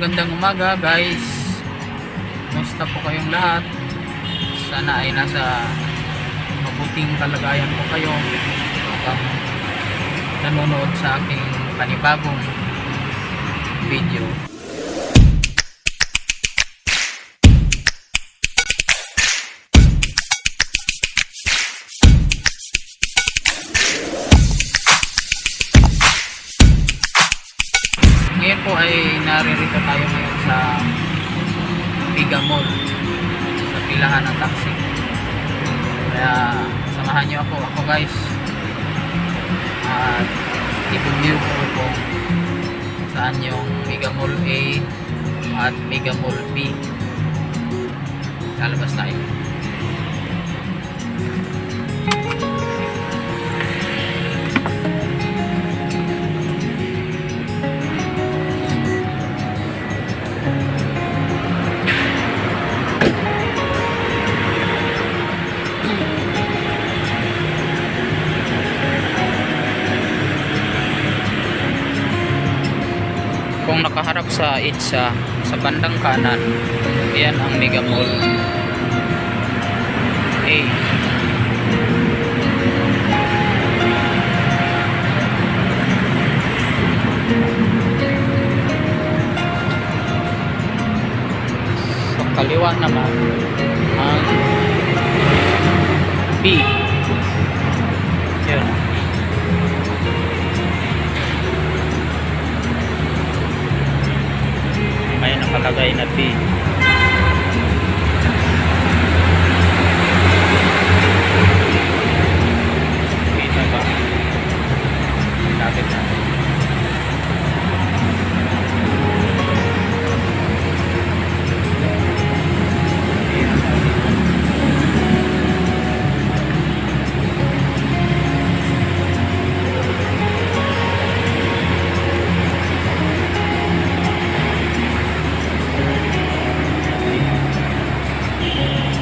magandang umaga guys. Kumusta po kayong lahat? Sana ay nasa mabuting kalagayan po kayo habang nanonood sa aking panibagong video. Ngayon po ay naririto tayo ngayon sa Biga Mall sa pilahan ng taxi. Kaya samahan niyo ako, ako guys. At i-review ko kung saan yung Mega Mall A at Mega Mall B. Lalabas tayo. Kung nakaharap sa Itza, sa bandang kanan, yan ang Mega Mall A. Sa kaliwa naman, ang B. may nakalagay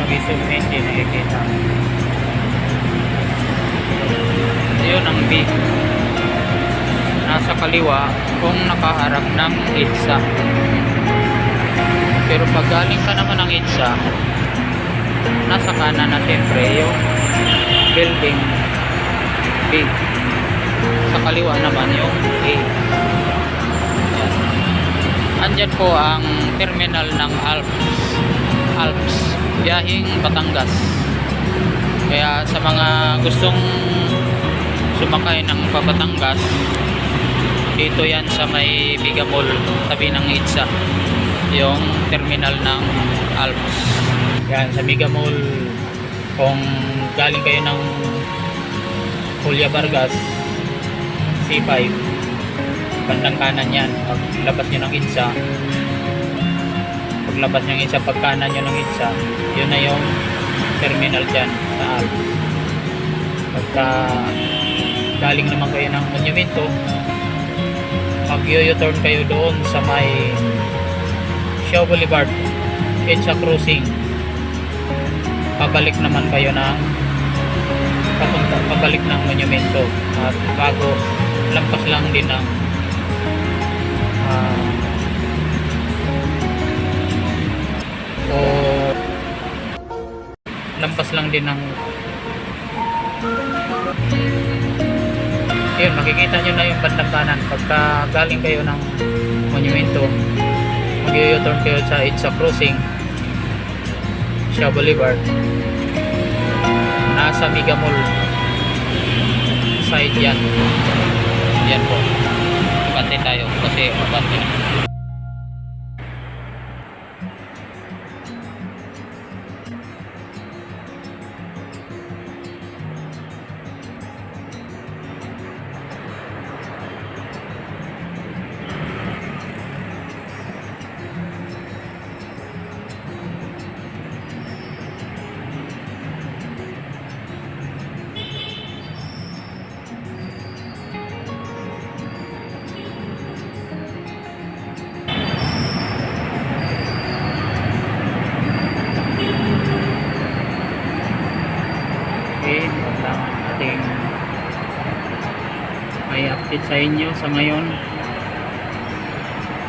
Na hindi nakikita. Yun ang B. Nasa kaliwa kung nakaharap ng EDSA. Pero pag galing ka naman ng EDSA, nasa kanan na siyempre yung building B. Sa kaliwa naman yung A. Yan. Andyan po ang terminal ng Alps. Alps biyahing Batangas. Kaya sa mga gustong sumakay ng pabatangas dito yan sa may Bigamol tabi ng Itza yung terminal ng Alps yan sa Bigamol kung galing kayo ng Julia Vargas C5 bandang kanan yan. Paglabas nyo ng Itza paglabas ng isa pagkanan nyo ng isa yun na yung terminal dyan sa Alps pagka galing naman kayo ng monumento mag turn kayo doon sa may Shaw Boulevard Edsa Crossing. Pabalik naman kayo ng papunta, pabalik ng monumento. At bago lampas lang din ng o lampas lang din ng yun makikita nyo na yung bandang kanan. Pagka galing kayo ng monumento mag turn kayo sa Itza Crossing Shaw Boulevard nasa Mega Mall side yan. Yan po. Pantay tayo kasi pantay update sa inyo sa ngayon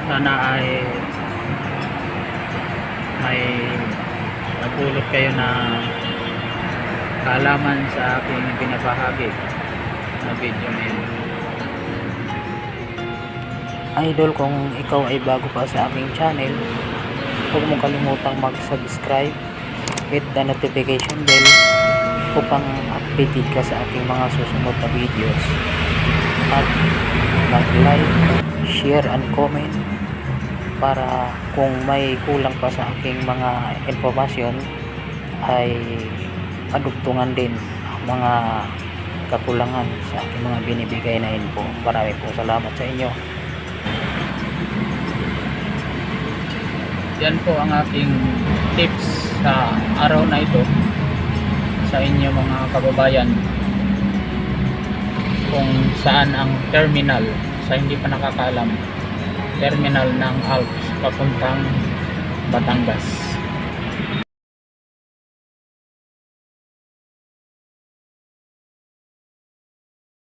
sa sana ay may napulot kayo na kaalaman sa aking binabahagi na video na yun. Idol, kung ikaw ay bago pa sa aking channel, huwag mong kalimutang mag-subscribe, hit the notification bell upang updated ka sa ating mga susunod na videos. At mag-like, share, and comment para kung may kulang pa sa aking mga informasyon ay adugtungan din mga kakulangan sa aking mga binibigay na info. Marami po salamat sa inyo. Yan po ang aking tips sa araw na ito sa inyo mga kababayan kung saan ang terminal sa hindi pa nakakaalam. Terminal ng Alps papuntang Batangas